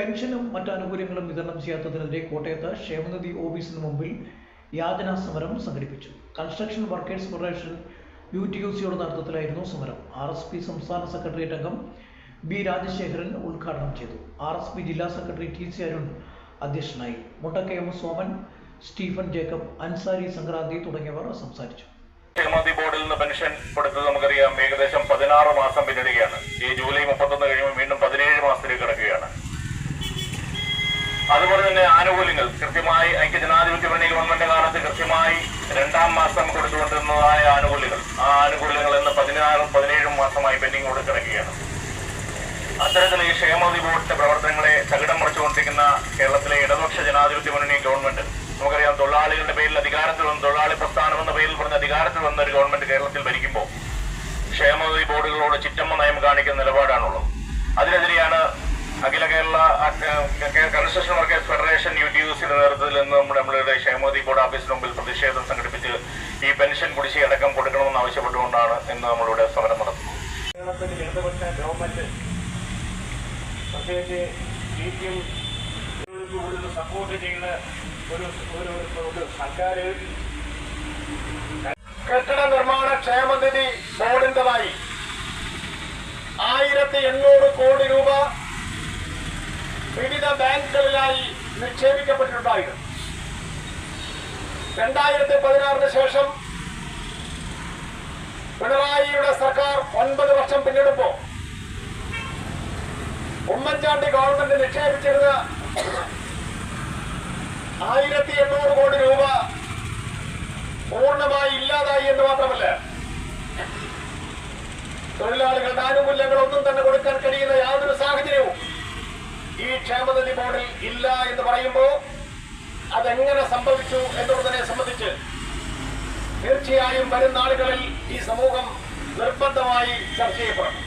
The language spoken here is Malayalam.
പെൻഷനും മറ്റ് ആനുകൂല്യങ്ങളും വിതരണം ചെയ്യാത്തതിനെതിരെ കോട്ടയത്ത് ക്ഷേമനിധി ഓഫീസിന് മുമ്പിൽ യാതനാ സമരം സംഘടിപ്പിച്ചു. Construction workers federation U T U സിയുടെ നേതൃത്വത്തിലായിരുന്നു സമരം. ആർ എസ് പി സംസ്ഥാന സെക്രട്ടേറിയറ്റ് അംഗം ബി രാജശേഖരൻ ഉദ്ഘാടനം ചെയ്തു. ആർ എസ് പി ജില്ലാ സെക്രട്ടറി ടി സി അരുൺ അധ്യക്ഷനായി. മുട്ടക്കയം സോമൻ സ്റ്റീഫൻ ജേക്കബ് അൻസാരി സംക്രാന്തി തുടങ്ങിയവർ സംസാരിച്ചു. ക്ഷേമനിധി ബോർഡിൽ നിന്ന് പെൻഷൻ കൊടുത്തത് നമുക്കറിയാം. ഏകദേശം പതിനാറ് മാസം പിന്നിടുകയാണ്. ഈ ജൂലൈ മുപ്പത്തൊന്ന് തന്നെ ആനുകൂല്യങ്ങൾ കൃത്യമായി ഐക്യ ജനാധിപത്യ മുന്നണി ഗവൺമെന്റ് കാലത്ത് കൃത്യമായി രണ്ടാം മാസം കൊടുത്തുകൊണ്ടിരുന്നതായ ആനുകൂല്യങ്ങൾ. ആ ആനുകൂല്യങ്ങൾ ഇന്ന് പതിനാറും പതിനേഴും മാസമായി പെൻഡിംഗ് കൊണ്ട് കിടക്കുകയാണ്. അത്തരത്തിൽ ഈ ക്ഷേമനിധി ബോർഡിന്റെ പ്രവർത്തനങ്ങളെ തകിടം മറിച്ചുകൊണ്ടിരിക്കുന്ന കേരളത്തിലെ ഇടപക്ഷ ജനാധിപത്യ മുന്നണി ഗവൺമെന്റ് നമുക്കറിയാം തൊഴിലാളികളുടെ പേരിൽ അധികാരത്തിൽ വന്ന് തൊഴിലാളി പ്രസ്ഥാനം എന്ന പേരിൽ പറഞ്ഞ അധികാരത്തിൽ വന്ന ഒരു ഗവൺമെന്റ് കേരളത്തിൽ ഭരിക്കുമ്പോൾ ക്ഷേമനിധി ബോർഡുകളോട് ചിറ്റമ്മ നയം കാണിക്കുന്ന നിലപാടാണുള്ളത്. അതിനെതിരെയാണ് അഖില Kerala construction workers federation U T U സിയുടെ നേതൃത്വത്തിൽ നിന്ന് നമ്മുടെ നമ്മളുടെ ക്ഷേമനിധി ബോർഡ് ഓഫീസിന് മുമ്പിൽ പ്രതിഷേധം സംഘടിപ്പിച്ച് ഈ പെൻഷൻ കുടിശ്ശിക അടക്കം കൊടുക്കണമെന്ന് ആവശ്യപ്പെട്ടുകൊണ്ടാണ് ഇന്ന് നമ്മളിവിടെ സമരം നടത്തുന്നത്. കേരളത്തിൽ ഇടതുപക്ഷ ഗവൺമെന്റ് പ്രത്യേകിച്ച് സി പി എം കൂടുതൽ സപ്പോർട്ട് ചെയ്യുന്ന ഒരു ഒരു ഒരു സർക്കാർ കെട്ടിട നിർമ്മാണ ക്ഷേമനിധി ബോർഡിന്റെതായി ആയിരത്തി എണ്ണൂറ് കോടി രൂപ നിക്ഷേപിക്കപ്പെട്ടിട്ടുണ്ടായിരുന്നു. രണ്ടായിരത്തി പതിനാറിന് ശേഷം പിണറായിയുടെ സർക്കാർ ഒൻപത് വർഷം പിന്നിടുമ്പോ ഉമ്മൻചാണ്ടി ഗവൺമെന്റ് നിക്ഷേപിച്ചിരുന്ന ആയിരത്തി എണ്ണൂറ് കോടി രൂപ പൂർണമായി ഇല്ലാതായി എന്ന് മാത്രമല്ല തൊഴിലാളികളുടെ ആനുകൂല്യങ്ങൾ ഒന്നും തന്നെ കൊടുക്കാൻ കഴിയുന്ന ക്ഷേമനിധി ബോർഡിൽ ഇല്ല എന്ന് പറയുമ്പോൾ അതെങ്ങനെ സംഭവിച്ചു എന്നുള്ളതിനെ സംബന്ധിച്ച് തീർച്ചയായും വരും നാളുകളിൽ ഈ സമൂഹം നിർബന്ധമായി ചർച്ച ചെയ്യപ്പെടും